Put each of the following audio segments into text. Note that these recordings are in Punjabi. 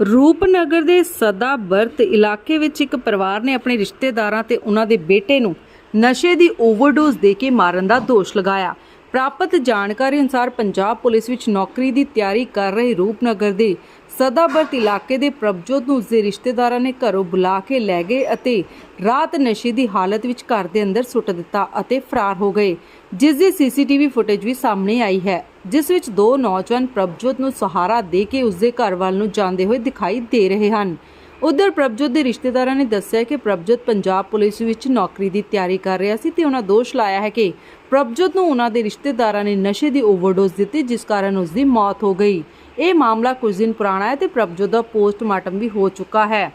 ਰੂਪਨਗਰ ਦੇ ਸਦਾ ਬਰਤ ਇਲਾਕੇ ਵਿੱਚ ਇੱਕ ਪਰਿਵਾਰ ਨੇ ਆਪਣੇ ਰਿਸ਼ਤੇਦਾਰਾਂ ਤੇ ਉਹਨਾਂ ਦੇ ਬੇਟੇ ਨੂੰ ਨਸ਼ੇ ਦੀ ਓਵਰਡੋਜ਼ ਦੇ ਕੇ ਮਾਰਨ ਦਾ ਦੋਸ਼ ਲਗਾਇਆ। ਪ੍ਰਾਪਤ ਜਾਣਕਾਰੀ ਅਨੁਸਾਰ ਪੰਜਾਬ ਪੁਲਿਸ ਵਿੱਚ ਨੌਕਰੀ ਦੀ ਤਿਆਰੀ ਕਰ ਰਹੇ ਰੂਪਨਗਰ ਦੇ ਸਦਾਬਰਤ ਇਲਾਕੇ ਦੇ ਪ੍ਰਭਜੋਤ ਨੂੰ ਉਸਦੇ ਰਿਸ਼ਤੇਦਾਰਾਂ ਨੇ ਘਰੋਂ ਬੁਲਾ ਕੇ ਲੈ ਗਏ ਅਤੇ ਰਾਤ ਨਸ਼ੇ ਦੀ ਹਾਲਤ ਵਿੱਚ ਘਰ ਦੇ ਅੰਦਰ ਸੁੱਟ ਦਿੱਤਾ ਅਤੇ ਫਰਾਰ ਹੋ ਗਏ। ਜਿਸ ਦੀ ਸੀਸੀਟੀਵੀ ਫੁਟੇਜ ਵੀ ਸਾਹਮਣੇ ਆਈ ਹੈ, ਜਿਸ ਵਿੱਚ ਦੋ ਨੌਜਵਾਨ ਪ੍ਰਭਜੋਤ ਨੂੰ ਸਹਾਰਾ ਦੇ ਕੇ ਉਸਦੇ ਘਰ ਵੱਲ ਨੂੰ ਜਾਂਦੇ ਹੋਏ ਦਿਖਾਈ ਦੇ ਰਹੇ ਹਨ। ਉਧਰ ਪ੍ਰਭਜੋਤ ਦੇ ਰਿਸ਼ਤੇਦਾਰਾਂ ਨੇ ਦੱਸਿਆ ਕਿ ਪ੍ਰਭਜੋਤ ਪੰਜਾਬ ਪੁਲਿਸ ਵਿੱਚ ਨੌਕਰੀ ਦੀ ਤਿਆਰੀ ਕਰ ਰਿਹਾ ਸੀ ਤੇ ਉਹਨਾਂ ਦੋਸ਼ ਲਾਇਆ ਹੈ ਕਿ ਪ੍ਰਭਜੋਤ ਨੂੰ ਉਹਨਾਂ ਦੇ ਰਿਸ਼ਤੇਦਾਰਾਂ ਨੇ ਨਸ਼ੇ ਦੀ ਓਵਰਡੋਜ਼ ਦਿੱਤੀ, ਜਿਸ ਕਾਰਨ ਉਸ ਦੀ ਮੌਤ ਹੋ ਗਈ। ਇਹ ਮਾਮਲਾ ਕੁਝ ਦਿਨ ਪੁਰਾਣਾ ਹੈ ਤੇ ਪ੍ਰਭਜੋਤ ਦਾ ਪੋਸਟਮਾਰਟਮ ਵੀ ਹੋ ਚੁੱਕਾ ਹੈ।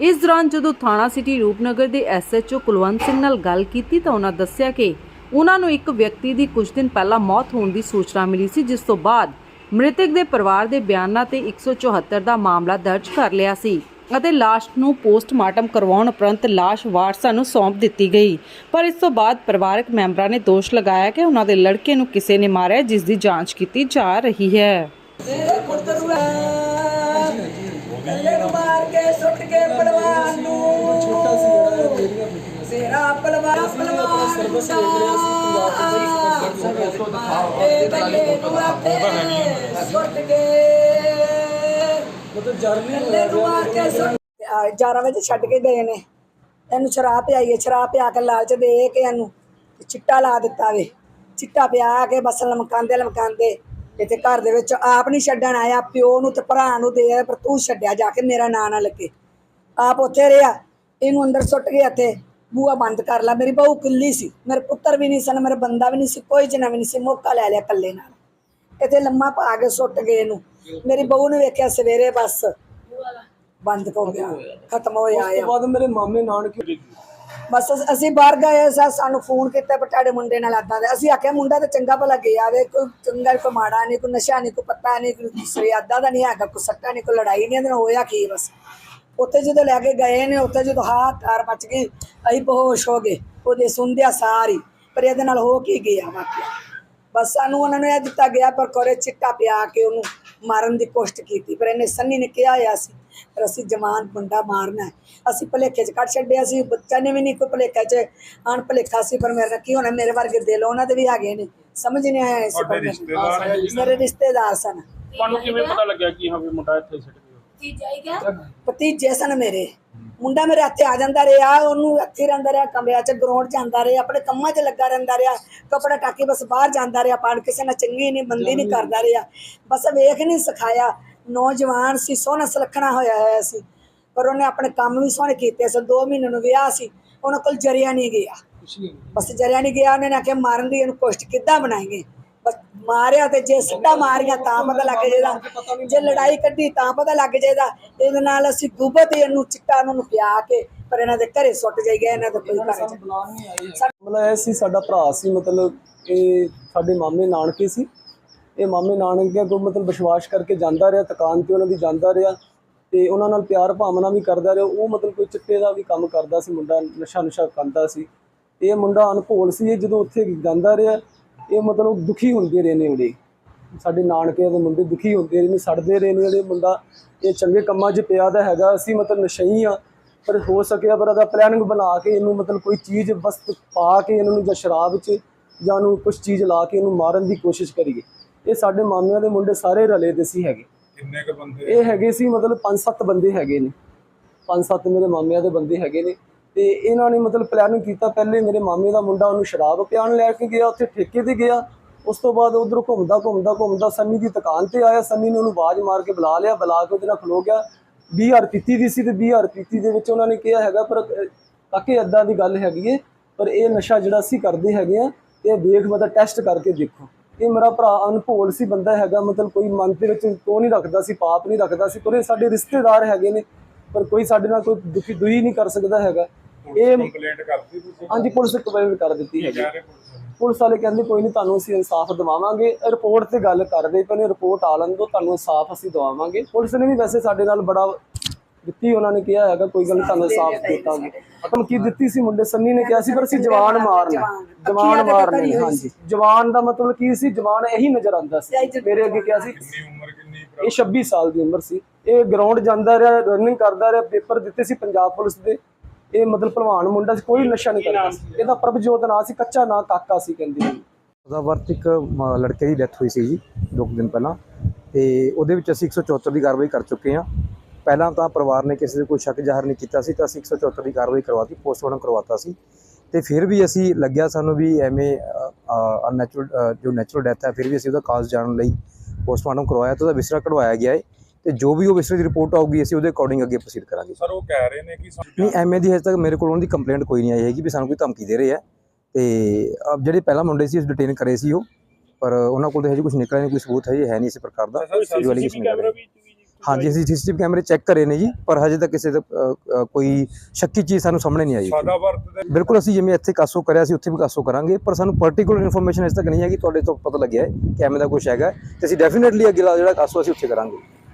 ਇਸ ਦੌਰਾਨ ਜਦੋਂ ਥਾਣਾ ਸਿਟੀ ਰੂਪਨਗਰ ਦੇ ਐਸਐਚਓ ਕੁਲਵੰਤ ਸਿੰਘ ਨਾਲ ਗੱਲ ਕੀਤੀ ਤਾਂ ਉਹਨਾਂ ਦੱਸਿਆ ਕਿ ਉਹਨਾਂ ਨੂੰ ਇੱਕ ਵਿਅਕਤੀ ਦੀ ਕੁਝ ਦਿਨ ਪਹਿਲਾਂ ਮੌਤ ਹੋਣ ਦੀ ਸੂਚਨਾ ਮਿਲੀ ਸੀ, ਜਿਸ ਤੋਂ ਬਾਅਦ ਮ੍ਰਿਤਕ ਦੇ ਪਰਿਵਾਰ ਦੇ ਬਿਆਨਾਂ ਤੇ 174 ਦਾ ਮਾਮਲਾ ਦਰਜ ਕਰ ਲਿਆ ਸੀ। ਅਤੇ ਲਾਸ਼ ਨੂੰ ਪੋਸਟਮਾਰਟਮ ਕਰਵਾਉਣ ਉਪਰੰਤ ਲਾਸ਼ ਵਾਰਸਾਂ ਨੂੰ ਸੌਂਪ ਦਿੱਤੀ ਗਈ। ਪਰ ਇਸ ਤੋਂ ਬਾਅਦ ਪਰਿਵਾਰਕ ਮੈਂਬਰਾਂ ਨੇ ਦੋਸ਼ ਲਗਾਇਆ ਕਿ ਉਹਨਾਂ ਦੇ ਲੜਕੇ ਨੂੰ ਕਿਸੇ ਨੇ ਮਾਰਿਆ, ਜਿਸ ਦੀ ਜਾਂਚ ਕੀਤੀ ਜਾ ਰਹੀ ਹੈ। ਤੇਰੇ ਪੁੱਤਰ ਨੂੰ ਕੱਲੇ ਨੂੰ ਮਾਰ ਕੇ ਸੁੱਟ ਕੇ ਪਹਿਲਵਾਨ ਨੂੰ ਤੇਰਾ ਪਹਿਲਵਾਨ ਪਹਿਲਵਾਨ ਸਰਵਿਸ ਵੇਖ ਰਿਹਾ ਸੀ ਤੇ ਕੱਲੇ ਨੂੰ ਆਪੇ ਸੁੱਟ ਕੇ ਮਤਲਬ ਜਰਨੀ ਕੱਲੇ ਨੂੰ ਮਾਰ ਕੇ ਸੁੱਟ 11 ਵਜੇ ਛੱਡ ਕੇ ਗਏ ਨੇ। ਇਹਨੂੰ ਸ਼ਰਾਬ ਪਿਆਈ ਹੈ ਸ਼ਰਾਬ ਪਿਆ ਕੇ ਲਾਲਚ ਦੇ ਕੇ ਇਹਨੂੰ ਤੇ ਚਿੱਟਾ ਲਾ ਦਿੱਤਾ ਵੇ। ਚਿੱਟਾ ਪਿਆ ਕੇ ਬਸ ਲਮਕਾਂਦੇ ਲਮਕਾਂਦੇ ਇੱਥੇ ਘਰ ਦੇ ਵਿੱਚ ਆਪ ਨਹੀਂ ਛੱਡਣ ਆਇਆ ਪਿਓ ਨੂੰ ਤੇ ਭਰਾ ਨੂੰ ਦੇ ਪਰ ਤੂੰ ਛੱਡਿਆ ਜਾ ਕੇ ਮੇਰਾ ਨਾਂ ਨਾ ਲੱਗੇ। ਆਪ ਉੱਥੇ ਰਿਹਾ ਇਹਨੂੰ ਅੰਦਰ ਸੁੱਟ ਗਿਆ ਇੱਥੇ ਬੂਆ ਬੰਦ ਕਰ ਲਾ। ਮੇਰੀ ਬਹੂ ਕਿੱਲੀ ਸੀ ਮੇਰੇ ਪੁੱਤਰ ਵੀ ਨਹੀਂ ਸਨ ਮੇਰੇ ਬੰਦਾ ਵੀ ਨਹੀਂ ਸੀ ਕੋਈ ਜਨਾ ਵੀ ਨਹੀਂ ਸੀ ਮੌਕਾ ਲੈ ਲਿਆ ਇਕੱਲੇ ਨਾਲ। ਇੱਥੇ ਲੰਮਾ ਪਾ ਕੇ ਸੁੱਟ ਗਏ ਇਹਨੂੰ। ਮੇਰੀ ਬਹੂ ਨੇ ਵੇਖਿਆ ਸਵੇਰੇ ਬਸ। ਬੰਦ ਹੋ ਗਿਆ। ਖਤਮ ਹੋਇਆ ਉਸ ਤੋਂ ਬਾਅਦ ਮੇਰੇ ਮਾਮੇ ਨਾਨਕੇ ਬਸ ਅਸ- ਅਸੀਂ ਬਾਹਰ ਗਏ ਸਾ ਸਾਨੂੰ ਫੋਨ ਕੀਤਾ ਪਰ ਤੁਹਾਡੇ ਮੁੰਡੇ ਨਾਲ ਏਦਾਂ ਦੇ। ਅਸੀਂ ਆਖਿਆ ਮੁੰਡਾ ਤਾਂ ਚੰਗਾ ਭਲਾ ਗਿਆ ਵੇ ਕੋਈ ਚੰਗਾ ਕੋਈ ਮਾੜਾ ਨਹੀਂ ਕੋਈ ਨਸ਼ਾ ਨਹੀਂ ਕੋਈ ਪੱਤਾ ਨਹੀਂ ਕੋਈ ਸਰੀਆਦਾ ਦਾ ਨਹੀਂ ਹੈਗਾ ਕੋਈ ਸੱਟਾ ਨਹੀਂ ਕੋਈ ਲੜਾਈ ਨਹੀਂ ਇਹਦੇ ਨਾਲ ਹੋਇਆ ਕੀ ਬਸ। ਉੱਥੇ ਜਦੋਂ ਲੈ ਕੇ ਗਏ ਨੇ ਉੱਥੇ ਜਦੋਂ ਹਾਥ ਤਾਰ ਮਚ ਗਈ ਅਸੀਂ ਬੇਹੋਸ਼ ਹੋ ਗਏ। ਉਹਦੇ ਸੁਣਦਿਆ ਸਾਰੀ ਪਰ ਇਹਦੇ ਨਾਲ ਹੋ ਕੀ ਗਿਆ ਵਾਕਿਆ। ਬਸ ਸਾਨੂੰ ਉਹਨਾਂ ਨੇ ਇਹ ਦਿੱਤਾ ਗਿਆ ਪਰ ਕੋਰੇ ਚਿੱਟਾ ਪਿਆ ਕੇ ਉਹਨੂੰ ਮਾਰਨ ਦੀ ਕੋਸ਼ਿਸ਼ ਕੀਤੀ ਪਰ ਇਹਨੇ ਸੰਨੀ ਨੇ ਕਿਹਾ ਹੋਇਆ ਸੀ ਪਰ ਅਸੀਂ ਜਵਾਨ ਬੰਦਾ ਮਾਰਨਾ ਹੈ। ਅਸੀਂ ਭਲੇਖੇ 'ਚ ਕੱਢ ਛੱਡਿਆ ਸੀ ਬੱਚਾ ਨੇ ਵੀ ਨਹੀਂ ਕੋਈ ਭਲੇਖਾ 'ਚ ਅਣ ਭਲੇਖਾ ਸੀ ਪਰ ਮੇਰੇ ਨਾਲ ਕੀ ਹੋਣਾ ਮੇਰੇ ਵਰਗੇ ਦਿਲ ਉਹਨਾਂ ਦੇ ਵੀ ਹੈਗੇ ਨੇ ਸਮਝ ਨਹੀਂ ਆਇਆ ਇਸ ਪਰ ਮੇਰੇ ਰਿਸ਼ਤੇਦਾਰ ਸਨ। ਤੁਹਾਨੂੰ ਕਿਵੇਂ ਪਤਾ ਲੱਗਿਆ ਕਿ ਹਾਂ ਵੀ ਮੁੰਡਾ ਇੱਥੇ ਸਿੱਟ ਗਿਆ? ਭਤੀਜੇ ਸਨ ਮੇਰੇ। ਮੁੰਡਾ ਮੇਰੇ ਹੱਥੇ ਆ ਜਾਂਦਾ ਰਿਹਾ ਉਹਨੂੰ ਇੱਥੇ ਰਹਿੰਦਾ ਰਿਹਾ ਕਮਰਿਆਂ 'ਚ ਗਰਾਊਂਡ 'ਚ ਆਂਦਾ ਰਿਹਾ ਆਪਣੇ ਕੰਮਾਂ 'ਚ ਲੱਗਾ ਰਹਿੰਦਾ ਰਿਹਾ ਕੱਪੜਾ ਟਾਕੀ ਬਸ ਬਾਹਰ ਜਾਂਦਾ ਰਿਹਾ ਪਾਣ ਕਿਸੇ ਨਾਲ ਚੰਗੀ ਨਹੀਂ ਮੰਦੀ ਨਹੀਂ ਕਰਦਾ ਰਿਹਾ। ਬਸ ਵੇਖ ਨਹੀਂ ਸਿਖਾਇਆ ਨੌਜਵਾਨ ਸੀ ਸੋਹਣਾ ਸੁਲੱਖਣਾ ਹੋਇਆ ਹੋਇਆ ਸੀ ਪਰ ਉਹਨੇ ਆਪਣੇ ਕੰਮ ਵੀ ਸੋਹਣੇ ਕੀਤੇ ਸੀ 2 ਮਹੀਨੇ ਨੂੰ ਵਿਆਹ ਸੀ ਉਹਨਾਂ ਕੋਲ ਜਰਿਆ ਨਹੀਂ ਗਿਆ। ਬਸ ਜਰਿਆ ਨਹੀਂ ਗਿਆ ਉਹਨੇ ਆਖਿਆ ਮਾਰਨ ਦੀ ਇਹਨੂੰ ਕੋਸ਼ਿਸ਼ ਕਿੱਦਾਂ ਬਣਾਏਗੇ? ਮਾਰਿਆ ਤੇ ਜੇ ਸਿੱਧਾ ਮਾਰੀਆਂ ਤਾਂ ਪਤਾ ਲੱਗ ਜਾਏਗਾ ਜੇ ਲੜਾਈ ਕੱਢੀ ਤਾਂ ਪਤਾ ਲੱਗ ਜਾਏਗਾ ਇਹਦੇ ਨਾਲ ਅਸੀਂ ਡੁੱਬੇ ਤੇ ਇਹਨੂੰ ਚਿੱਟਾ ਨੂੰ ਪਿਆ ਕੇ ਪਰ ਇਹਨਾਂ ਦੇ ਘਰੇ ਸੁੱਟ ਜਾਈਗਾ ਇਹਨਾਂ ਦਾ ਕੋਈ ਘਰ ਮਤਲਬ ਇਹ ਸੀ ਸਾਡਾ ਭਰਾ ਸੀ ਮਤਲਬ ਇਹ ਸਾਡੇ ਮਾਮੇ ਨਾਨਕੇ ਸੀ। ਇਹ ਮਾਮੇ ਨਾਨਕੇ ਕੋ ਮਤਲਬ ਵਿਸ਼ਵਾਸ ਕਰਕੇ ਜਾਂਦਾ ਰਿਹਾ ਦੁਕਾਨ ਤੇ ਉਹਨਾਂ ਦੀ ਜਾਂਦਾ ਰਿਹਾ ਤੇ ਉਹਨਾਂ ਨਾਲ ਪਿਆਰ ਭਾਵਨਾ ਵੀ ਕਰਦਾ ਰਿਹਾ। ਉਹ ਮਤਲਬ ਕੋਈ ਚਿੱਟੇ ਦਾ ਵੀ ਕੰਮ ਕਰਦਾ ਸੀ ਮੁੰਡਾ ਨਸ਼ਾ ਨੁਸ਼ਾ ਕਰਦਾ ਸੀ। ਇਹ ਮੁੰਡਾ ਅਨਭੋਲ ਸੀ ਇਹ ਜਦੋਂ ਉੱਥੇ ਜਾਂਦਾ ਰਿਹਾ ਇਹ ਮਤਲਬ ਦੁਖੀ ਹੁੰਦੇ ਰਹੇ ਨੇ ਉਹਦੇ ਸਾਡੇ ਨਾਨਕੇ ਦੇ ਮੁੰਡੇ ਦੁਖੀ ਹੁੰਦੇ ਰਹੇ ਨੇ ਸੜਦੇ ਰਹੇ ਨੇ ਜਿਹੜੇ ਮੁੰਡਾ। ਇਹ ਚੰਗੇ ਕੰਮਾਂ 'ਚ ਪਿਆ ਦਾ ਹੈਗਾ ਅਸੀਂ ਮਤਲਬ ਨਸ਼ਈ ਆ ਪਰ ਹੋ ਸਕਿਆ ਪਰ ਇਹਦਾ ਪਲੈਨਿੰਗ ਬਣਾ ਕੇ ਇਹਨੂੰ ਮਤਲਬ ਕੋਈ ਚੀਜ਼ ਬਸ ਪਾ ਕੇ ਇਹਨਾਂ ਨੂੰ ਜਾਂ ਸ਼ਰਾਬ 'ਚ ਜਾਂ ਉਹਨੂੰ ਕੁਝ ਚੀਜ਼ ਲਾ ਕੇ ਇਹਨੂੰ ਮਾਰਨ ਦੀ ਕੋਸ਼ਿਸ਼ ਕਰੀਏ। ਇਹ ਸਾਡੇ ਮਾਮਿਆਂ ਦੇ ਮੁੰਡੇ ਸਾਰੇ ਰਲੇ ਦੇ ਸੀ ਹੈਗੇ। ਕਿੰਨੇ ਕ ਬੰਦੇ ਇਹ ਹੈਗੇ ਸੀ ਮਤਲਬ 5-7 ਬੰਦੇ ਹੈਗੇ ਨੇ। 5-7 ਮੇਰੇ ਮਾਮਿਆਂ ਦੇ ਬੰਦੇ ਹੈਗੇ ਨੇ। ਤੇ ਇਹਨਾਂ ਨੇ ਮਤਲਬ ਪਲੈਨਿੰਗ ਕੀਤਾ, ਪਹਿਲੇ ਮੇਰੇ ਮਾਮੇ ਦਾ ਮੁੰਡਾ ਉਹਨੂੰ ਸ਼ਰਾਬ ਪਿਆਣ ਲੈ ਕੇ ਗਿਆ, ਉੱਥੇ ਠੇਕੇ ਤੇ ਗਿਆ। ਉਸ ਤੋਂ ਬਾਅਦ ਉਧਰੋਂ ਘੁੰਮਦਾ ਘੁੰਮਦਾ ਘੁੰਮਦਾ ਸੰਨੀ ਦੀ ਦੁਕਾਨ ਤੇ ਆਇਆ, ਸੰਨੀ ਨੇ ਉਹਨੂੰ ਆਵਾਜ਼ ਮਾਰ ਕੇ ਬੁਲਾ ਲਿਆ, ਬੁਲਾ ਕੇ ਉਹਦੇ ਨਾਲ ਖਲੋ ਗਿਆ। 20000 ਪੀਤੀ ਦੀ ਸੀ ਤੇ 20000 ਪੀਤੀ ਦੇ ਵਿੱਚ ਉਹਨਾਂ ਨੇ ਕਿਹਾ ਹੈਗਾ, ਪਰ ਕਾਕੇ ਏਦਾਂ ਦੀ ਗੱਲ ਹੈਗੀ ਏ, ਪਰ ਇਹ ਨਸ਼ਾ ਜਿਹੜਾ ਅਸੀਂ ਕਰਦੇ ਹੈਗੇ ਆ ਇਹ ਵੇਖ ਮਤਲਬ ਟੈਸਟ ਕਰਕੇ ਦੇਖੋ। ਇਹ ਮੇਰਾ ਭਰਾ ਅਨਭੋਲ ਸੀ ਬੰਦਾ ਹੈਗਾ, ਮਤਲਬ ਕੋਈ ਮਨ ਦੇ ਵਿੱਚ ਕੋ ਨਹੀਂ ਰੱਖਦਾ ਸੀ, ਪਾਪ ਨਹੀਂ ਰੱਖਦਾ ਸੀ, ਪਰ ਇਹ ਸਾਡੇ ਰਿਸ਼ਤੇਦਾਰ ਹੈਗੇ ਨੇ, ਪਰ ਕੋਈ ਸਾਡੇ ਨਾਲ ਕੋਈ ਦੁਖੀ ਦੁਈ ਨਹੀਂ ਕਰ ਸਕਦਾ ਹੈਗਾ। ਇਹ ਕੰਪਲੇਂਟ ਕਰਤੀ ਤੁਸੀਂ ਹਾਂਜੀ ਪੁਲਿਸ ਕੰਪਲੇਂਟ ਕਰ ਦਿੱਤੀ ਹੈਗੀ। ਪੁਲਿਸ ਵਾਲੇ? ਕਹਿੰਦੇ ਕੋਈ ਨਹੀਂ ਤੁਹਾਨੂੰ ਅਸੀਂ ਇਨਸਾਫ ਦਿਵਾਵਾਂਗੇ। ਰਿਪੋਰਟ ਤੇ ਗੱਲ ਕਰਦੇ ਪਏ ਨੇ ਰਿਪੋਰਟ ਆ ਲੈਣ ਦਿਓ ਤੁਹਾਨੂੰ ਇਨਸਾਫ ਅਸੀਂ ਦਿਵਾਵਾਂਗੇ। ਪੁਲਿਸ ਨੇ ਵੀ ਵੈਸੇ ਸਾਡੇ ਨਾਲ ਬੜਾ ਦਿੱਤੀ ਉਹਨਾਂ ਨੇ ਕਿਹਾ ਹੈਗਾ ਕੋਈ ਗੱਲ ਤੁਹਾਨੂੰ ਇਨਸਾਫ ਦੇਤਾਂਗੇ। ਧਮਕੀ ਦਿੱਤੀ ਸੀ ਮੁੰਡੇ ਸੰਨੀ ਨੇ ਕਿਹਾ ਸੀ ਪਰ ਅਸੀਂ ਜਵਾਨ ਮਾਰਨਾ ਜਵਾਨ। ਮਾਰਨੇ ਹਾਂਜੀ। ਜਵਾਨ ਦਾ ਮਤਲਬ ਕੀ ਸੀ? ਜਵਾਨ ਇਹੀ ਨਜ਼ਰ ਆਉਂਦਾ ਸੀ। ਮੇਰੇ ਅੱਗੇ ਕਿਹਾ ਸੀ ਇਹ 26 ਸਾਲ ਦੀ ਉਮਰ ਸੀ। ਇਹ ਗਰਾਊਂਡ ਜਾਂਦਾ ਰਿਹਾ ਰਨਿੰਗ ਕਰਦਾ ਰਿਹਾ ਪੇਪਰ ਦਿੱਤੇ ਸੀ ਪੰਜਾਬ ਪੁਲਿਸ ਦੇ। ਇਹ ਮਤਲਬ ਭਲਵਾਨ ਮੁੰਡਾ ਸੀ ਕੋਈ ਨਸ਼ਾ ਨਹੀਂ ਕਰਦਾ ਸੀ। ਇਹਦਾ ਪ੍ਰਭਜੋਤ ਨਾਂ ਸੀ ਕੱਚਾ ਨਾਂ ਕਾਕਾ ਸੀ ਕਹਿੰਦੇ। ਨੇ ਉਹਦਾ ਵਰਤ ਇੱਕ ਮ- ਲੜਕੇ ਦੀ ਡੈਥ ਹੋਈ ਸੀ ਜੀ ਦੋ ਕੁ ਦਿਨ ਪਹਿਲਾਂ। ਤੇ ਉਹਦੇ ਵਿੱਚ ਅਸੀਂ 174 ਦੀ ਕਾਰਵਾਈ ਕਰ ਚੁੱਕੇ ਹਾਂ। ਪਹਿਲਾਂ ਤਾਂ ਪਰਿਵਾਰ ਨੇ ਕਿਸੇ ਦੇ ਕੋਈ ਸ਼ੱਕ ਜ਼ਾਹਰ ਨਹੀਂ ਕੀਤਾ ਸੀ ਤਾਂ ਅਸੀਂ 174 ਦੀ ਕਾਰਵਾਈ ਕਰਵਾਤੀ ਪੋਸਟਮਾਰਟਮ ਕਰਵਾਤਾ ਸੀ। ਤੇ ਫਿਰ ਵੀ ਅਸੀਂ ਲੱਗਿਆ ਸਾਨੂੰ ਵੀ ਐਵੇਂ ਅਨਨੈਚੁਰਲ ਜੋ ਨੈਚੁਰਲ ਡੈਥ ਹੈ ਫਿਰ ਵੀ ਅਸੀਂ ਉਹਦਾ ਕਾਜ਼ ਜਾਣਨ ਲਈ ਪੋਸਟਮਾਰਟਮ ਕਰਵਾਇਆ ਤੇ ਉਹਦਾ ਵਿਸਰਾ ਕਢਵਾਇਆ ਗਿਆ ਹੈ। ਤੇ ਜੋ ਵੀ ਉਹ ਵਿਸਰੇ ਦੀ ਰਿਪੋਰਟ ਆਊਗੀ ਅਸੀਂ ਉਹਦੇ ਅਕੋਰਡਿੰਗ ਅੱਗੇ ਪ੍ਰੋਸੀਡ ਕਰਾਂਗੇ ਸਰ ਉਹ ਕਹਿ ਰਹੇ ਨੇ ਕਿ ਨਹੀਂ ਐਮਏ ਦੀ ਹਜੇ ਤੱਕ ਮੇਰੇ ਕੋਲ ਉਹਨਾਂ ਦੀ ਕੰਪਲੇਂਟ ਕੋਈ ਨਹੀਂ ਆਈ ਹੈਗੀ ਵੀ ਸਾਨੂੰ ਕੋਈ ਧਮਕੀ ਦੇ ਰਹੇ ਆ। ਤੇ ਅਹ ਜਿਹੜੇ ਪਹਿਲਾਂ ਮੁੰਡੇ ਸੀ ਉਸ ਡਿਟੇਨ ਕਰੇ ਸੀ ਉਹ। ਪਰ ਉਹਨਾਂ ਕੋਲ ਤਾਂ ਹਜੇ ਕੁਝ ਨਿਕਲਿਆ ਨਹੀਂ ਕੋਈ ਸਬੂਤ ਹੈ ਹੈ ਨਹੀਂ ਇਸ ਪ੍ਰਕਾਰ ਦਾ। ਜੋ allegation ਸੀਸੀਟੀਵੀ ਲਗਾ ਕੈਮਰਾ ਰਹੇ। ਵੀ ਵੀ ਹਾਂਜੀ ਅਸੀਂ ਸੀਸੀਟੀਵੀ ਕੈਮਰੇ ਚੈੱਕ ਕਰੇ ਨੇ ਜੀ ਪਰ ਹਜੇ ਤੱਕ ਕਿਸੇ ਦਾ ਕੋਈ ਸ਼ੱਕੀ ਚੀਜ਼ ਸਾਨੂੰ ਸਾਹਮਣੇ ਨਹੀਂ ਆਈ ਬਿਲਕੁਲ ਅਸੀਂ ਜਿਵੇਂ ਇੱਥੇ ਕਾਸੋ ਕਰਿਆ ਸੀ ਉੱਥੇ ਵੀ ਕਾਸੋ ਕਰਾਂਗੇ ਪਰ ਸਾਨੂੰ ਪਾਰਟਿਕੂਲਰ ਇਨਫੋਰਮੇਸ਼ਨ ਅਜੇ ਤੱਕ ਨਹੀਂ ਹੈ ਕਿ ਤੁਹਾਡੇ ਤੋਂ ਪਤਾ ਲੱਗਿਆ ਹੈ ਕਿ ਐਵੇਂ ਦਾ ਕੁਝ ਹੈਗਾ ਤੇ ਅਸੀਂ ਡੈਫੀਨਿਟਲੀ ਅਗਲਾ ਜਿਹੜਾ ਕਾਸੋ ਅਸੀਂ ਉੱਥੇ ਕਰਾਂਗੇ।